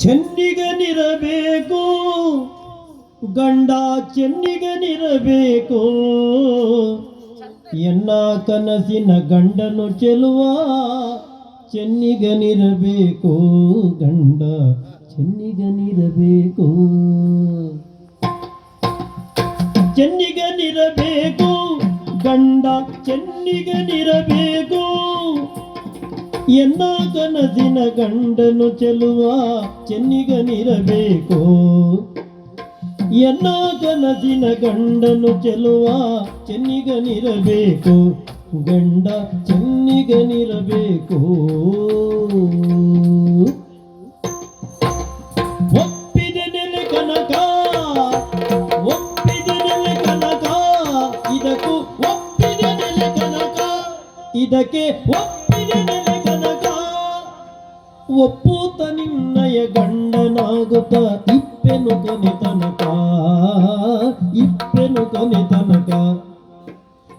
ಚೆನ್ನಿಗನಿರಬೇಕು ಗಂಡ ಚೆನ್ನಿಗನಿರಬೇಕು ಎನ್ನ ಕನಸಿನ ಗಂಡನು ಚೆಲುವ ಚೆನ್ನಿಗನಿರಬೇಕು ಗಂಡ ಚೆನ್ನಿಗನಿರಬೇಕು ಚೆನ್ನಿಗನಿರಬೇಕು ಗಂಡ ಚೆನ್ನಿಗನಿರಬೇಕು ಎನ್ನ ಕನಸಿನ ಗಂಡನು ಚೆಲುವ ಚೆನ್ನಿಗನಿರಬೇಕು ಎನ್ನ ಕನಸಿನ ಗಂಡನು ಚೆಲುವ ಚೆನ್ನಿಗನಿರಬೇಕು ಗಂಡ ಚೆನ್ನಿಗನಿರಬೇಕು ಒಪ್ಪೂತ ನಿನ್ನಯ ಗಂಡನಾಗುತ್ತ ಇಪ್ಪೆನು ಕೊನೆ ತನಕ, ಇಪ್ಪೆನು ಕೊನೆ ತನಕ.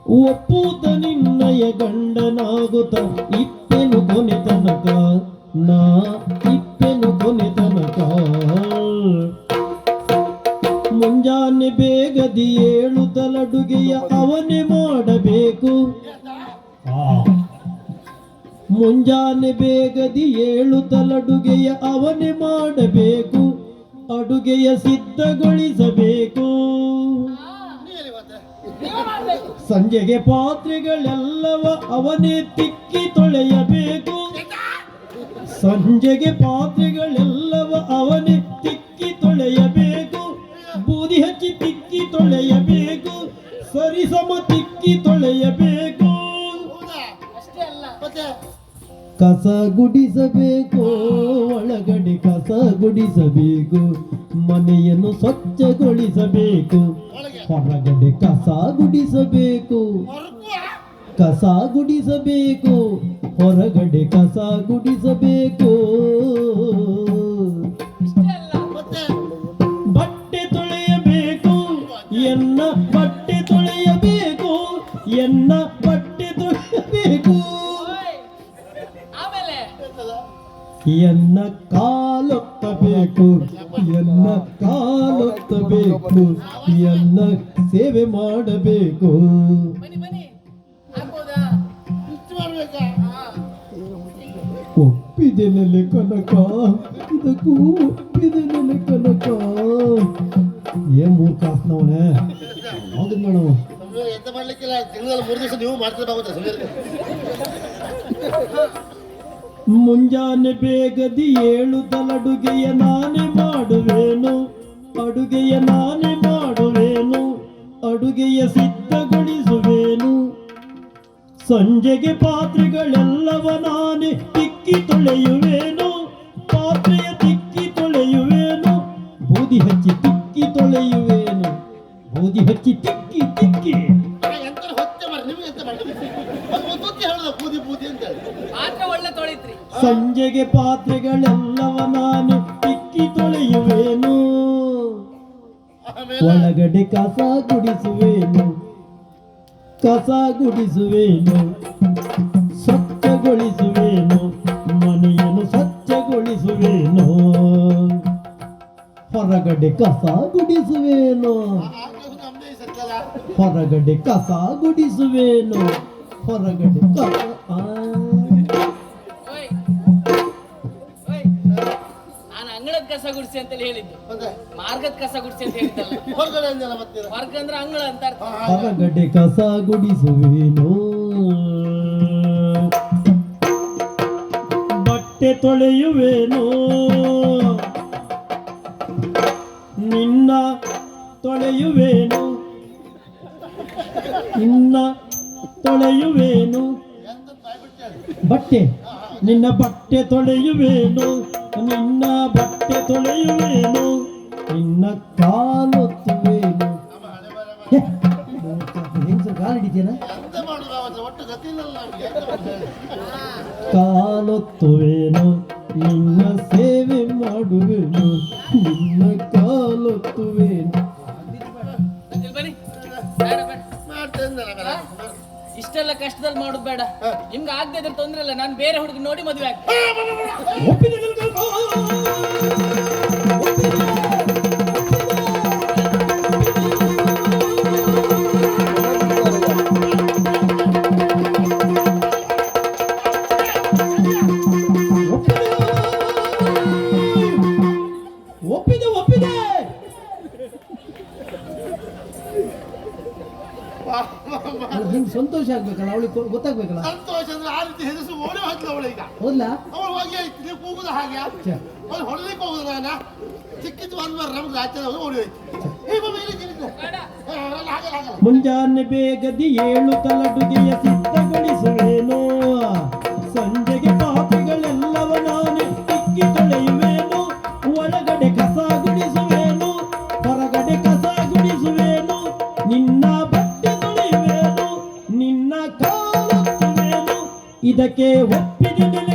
ಒಪ್ಪೂತ ನಿನ್ನಯ ಗಂಡನಾಗುತ್ತ ಇಪ್ಪೆನು ಕೊನೆ ತನಕ, ನಾ ಇಪ್ಪೆನು ಕೊನೆ ತನಕ. ಮುಂಜಾನೆ ಬೇಗದಿ ಏಳು ತಲಡುಗೆಯ ಅವನೇ ಮಾಡಬೇಕು. ಮುಂಜಾನೆ ಬೇಗದಿ ಏಳು ತಲಡುಗೆಯ ಅವನೆ ಮಾಡಬೇಕು. ಅಡುಗೆಯ ಸಿದ್ಧಗೊಳಿಸಬೇಕು. ಸಂಜೆಗೆ ಪಾತ್ರೆಗಳೆಲ್ಲವ ಅವನೇ ತಿಕ್ಕಿ ತೊಳೆಯಬೇಕು. ಸಂಜೆಗೆ ಪಾತ್ರೆಗಳೆಲ್ಲವ ಅವನೇ ತಿಕ್ಕಿ ತೊಳೆಯಬೇಕು. ಬೂದಿ ಹಚ್ಚಿ ತಿಕ್ಕಿ ತೊಳೆಯಬೇಕು. ಸರಿಸಮ ತಿಕ್ಕಿ ತೊಳೆಯಬೇಕು. ಅಷ್ಟೇ ಅಲ್ಲ. ಕಸ ಗುಡಿಸಬೇಕು, ಒಳಗಡೆ ಕಸ ಗುಡಿಸಬೇಕು, ಮನೆಯನ್ನು ಸ್ವಚ್ಛಗೊಳಿಸಬೇಕು, ಹೊರಗಡೆ ಕಸ ಗುಡಿಸಬೇಕು ಕಸ ಗುಡಿಸಬೇಕು, ಹೊರಗಡೆ ಕಸ ಗುಡಿಸಬೇಕು. ಬಟ್ಟೆ ತೊಳೆಯಬೇಕು, ಎನ್ನ ಬಟ್ಟೆ ತೊಳೆಯಬೇಕು, ಎನ್ನ ಬಟ್ಟೆ ತೊಳೆಯಬೇಕು. ಎನ್ನ ಕಾಲೊತ್ತಬೇಕು ಎನ್ನ ಕಾಲೊತ್ತಬೇಕು ಎನ್ನ ಸೇವೆ ಮಾಡಬೇಕು. ಒಪ್ಪಿದೆನಲ್ಲಿ ಕನಕ ಇದಕ್ಕೂ ಒಪ್ಪಿದೆನಲ್ಲಿ ಕನಕ. ಏನ್ ಮೂರ್ಖ ಆಸ್ನವನೇ ಹೌದು ಮೇಡಮ್ ಎಂತ ಮಾಡ್ಲಿಕ್ಕಿಲ್ಲ? ತಿಂಗಳಲ್ಲಿ ಮೂರು ದಿವಸ ನೀವು ಸುಮ್ಮನೆ ಮುಂಜಾನೆ ಬೇಗದಿ ಏಳು ತಲಡುಗೆಯ ನಾನೇ ಮಾಡುವೇನು. ಅಡುಗೆಯ ನಾನೇ ಮಾಡುವೇನು. ಅಡುಗೆಯ ಸಿದ್ಧಗೊಳಿಸುವೇನು. ಸಂಜೆಗೆ ಪಾತ್ರೆಗಳೆಲ್ಲವ ನಾನೇ ತಿಕ್ಕಿ ತೊಳೆಯುವೇನು. ಪಾತ್ರೆಯ ತಿಕ್ಕಿ ತೊಳೆಯುವೇನು. ಬೂದಿ ಹಚ್ಚಿ ತಿಕ್ಕಿ ತೊಳೆಯುವೇನು. ಬೂದಿ ಹಚ್ಚಿ ತಿಕ್ಕಿ ತಿಕ್ಕಿ. ಹೊತ್ತೆ ಸಂಜೆಗೆ ಪಾತ್ರೆಗಳೆಲ್ಲವ ನಾನು ತಿಕ್ಕಿ ತೊಳೆಯುವೇನು ಒಳಗಡೆ ಕಸ ಗುಡಿಸುವೇನು. ಕಸ ಗುಡಿಸುವೇನು. ಸ್ವಚ್ಛಗೊಳಿಸುವೇನು. ಮನೆಯನ್ನು ಸ್ವಚ್ಛಗೊಳಿಸುವೇನು. ಹೊರಗಡೆ ಕಸ ಗುಡಿಸುವೇನು. ಹೊರಗಡೆ ಕಸ ಗುಡಿಸುವೇನು. ಹೊರಗಡೆ ಕಸ ಕಸ ಗುಡಿಸಿ ಅಂತೇಳಿ ಹೇಳಿದ್ದು. ಮಾರ್ಗದ ಕಸ ಗುಡಿಸಿ ಅಂತ ಹೇಳಿದ್ದಲ್ಲ. ಮಾರ್ಗ ಅಂದ್ರೆ ಅಂಗಳ ಅಂತ. ಹೊರಗಡೆ ಕಸ ಗುಡಿಸುವೇನು? ಬಟ್ಟೆ ತೊಳೆಯುವೇನು? ನಿನ್ನ ತೊಳೆಯುವೇನು? ನಿನ್ನ ತೊಳೆಯುವೇನು. ಬಟ್ಟೆ. ನಿನ್ನ ಬಟ್ಟೆ ತೊಳೆಯುವೇನು? ನಿನ್ನ ತೊಳೆಯುವೇನು ನಿನ್ನ ಕಾಲೊತ್ತುವೇನು. ಹೆಂಗಸರು ಕಾಲು ಹಿಡಿತೀನ? ಕಾಲೊತ್ತುವೇನು ನಿನ್ನ ಸೇವೆ ಮಾಡುವೆನು ನಿನ್ನ ಕಾಲೊತ್ತುವೇನು. ಇಷ್ಟೆಲ್ಲ ಕಷ್ಟದಲ್ಲಿ ಮಾಡೋದು ಬೇಡ. ನಿಮ್ಗೆ ಆಗದೆ ಇದ್ರೆ ತೊಂದ್ರೆ ಇಲ್ಲ. ನಾನು ಬೇರೆ ಹುಡುಗಿ ನೋಡಿ ಮದುವೆ ಆಗ್ತೀನಿ. ಒಪ್ಪಿದೆ ನಿಮ್ಗೆ ಸಂತೋಷ ಆಗ್ಬೇಕಲ್ಲ? ಅವಳಿಗೆ ಗೊತ್ತಾಗ್ಬೇಕಲ್ಲ? ಸಂತೋಷ ಅಂದ್ರೆ ಆ ರೀತಿ ಹೆಸರು ಓಡಿ ಹೋದ್ಲು ಅವಳೀಗ ಹೋದ್ಲ? ಅವಳು ಹೋಗಿ ಆಯ್ತು. ನೀವು ಕೂಗುದ ಹಾಗೆ? ಅವ್ರು ಹೊಡ್ಲಿಕ್ಕೆ ಹೋಗುದು ನಾನ? ಸಿಕ್ಕಿದ್ದು ಬಂದ್ ಬರ್ರಿ ನಮ್ಗೆ ಆಚೆ ಓಡಿ ಹೋಯ್ತು. ಮುಂಜಾನೆ ಬೇಗದಿ ಏಳು ತಲಡುಗೆಯ ಸಿದ್ಧಗೊಳಿಸುವೇನು ಇದಕ್ಕೆ ಒಪ್ಪಿಗೆ